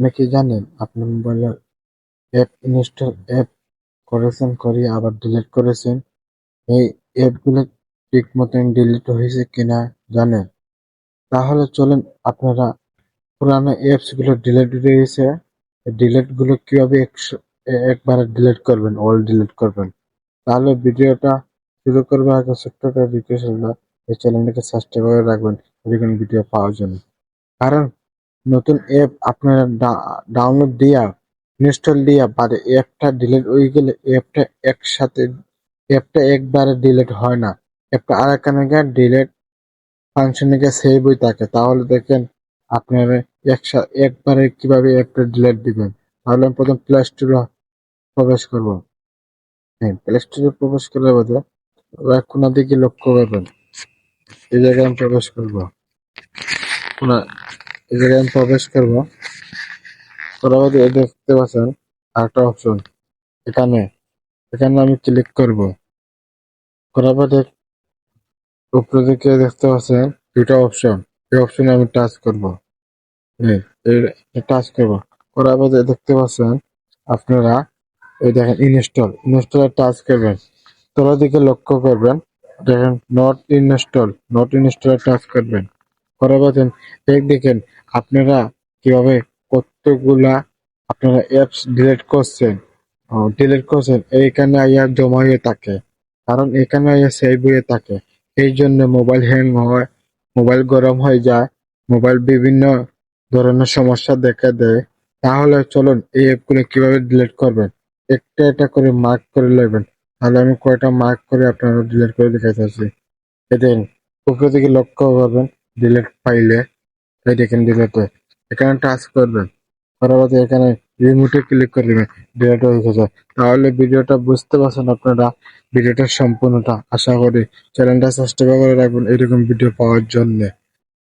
আপনি কি জানেন আপনার মোবাইলে অ্যাপ ইনস্টল, অ্যাপ করেছেন করে আবার ডিলিট করেছেন? এই অ্যাপগুলো ঠিক মতন ডিলিট হয়েছে কিনা জানেন? তাহলে চলুন, আপনারা পুরানো অ্যাপসগুলো ডিলিট হয়েছে ডিলিটগুলো কীভাবে একবারে ডিলিট করবেন অল ডিলিট করবেন? তাহলে ভিডিওটা শুরু করবার আগে ছোট্ট একটা এই চ্যানেলটাকে সাবস্ক্রাইব করে রাখবেন ভিডিও পাওয়ার জন্য। কারণ নতুন অ্যাপ আপনারা ডাউনলোড দিয়া ইনস্টল দিয়া, বাদে অ্যাপটা ডিলিট হয়ে গেলে অ্যাপটা একবারে ডিলিট হয় না। অ্যাপটা আর একখানে গিয়ে ডিলিট ফাংশনে গিয়ে সেভ হয়ে থাকে। তাহলে দেখেন আপনারা একবারে কীভাবে অ্যাপটা ডিলিট দিবেন। তাহলে আমি প্রথম প্লে স্টোরে প্রবেশ করব। হ্যাঁ প্লে স্টোরে প্রবেশ করার বাদে এক কোনা দিকে লক্ষ্য করবেন। এই জায়গায় আমি প্রবেশ করব। এই আমি প্রবেশ করব। এই দেখতে পাচ্ছেন আরেকটা অপশন এখানে। এখানে আমি ক্লিক করব। করার বাদে উপরে দিকে দেখতে পাচ্ছেন দুটো অপশন এই অপশনে আমি টাচ করব। টাচ করব। করার বাদে দেখতে পাচ্ছেন আপনারা, এই দেখেন ইনস্টল ইনস্টলে টাচ করবেন। তোলা দিকে লক্ষ্য করবেন, দেখেন নট ইনস্টল নট ইনস্টলে টাচ করবেন। এক দেখেন, আপনারা কীভাবে কতগুলা আপনারা অ্যাপস ডিলিট করছেন ডিলিট করছেন, এইখানে আইয়া জমা হয়ে থাকে। কারণ এখানে আইয়া সেভ হয়ে থাকে। এই জন্য মোবাইল হ্যাং হয় মোবাইল গরম হয়ে যায় মোবাইল বিভিন্ন ধরনের সমস্যা দেখা দেয়। তাহলে চলুন, এই অ্যাপগুলো কীভাবে ডিলিট করবেন? একটা একটা করে মার্ক করে নেবেন। তাহলে আমি কয়টা মার্ক করে আপনারা ডিলিট করে দেখাইতেছি। এই দেখেন উপরে দিকে লক্ষ্য করবেন। ডিলিট ফাইলে দেখেন হয় এখানে টাচ করবেন করার এখানে রিমোটে ক্লিক করে দেবেন ডিলেট হয়ে গেছে। তাহলে ভিডিওটা বুঝতে পারছেন আপনারা ভিডিওটা সম্পূর্ণটা আশা করি চ্যানেলটা সাবস্ক্রাইব করে রাখবেন এরকম ভিডিও পাওয়ার জন্যে।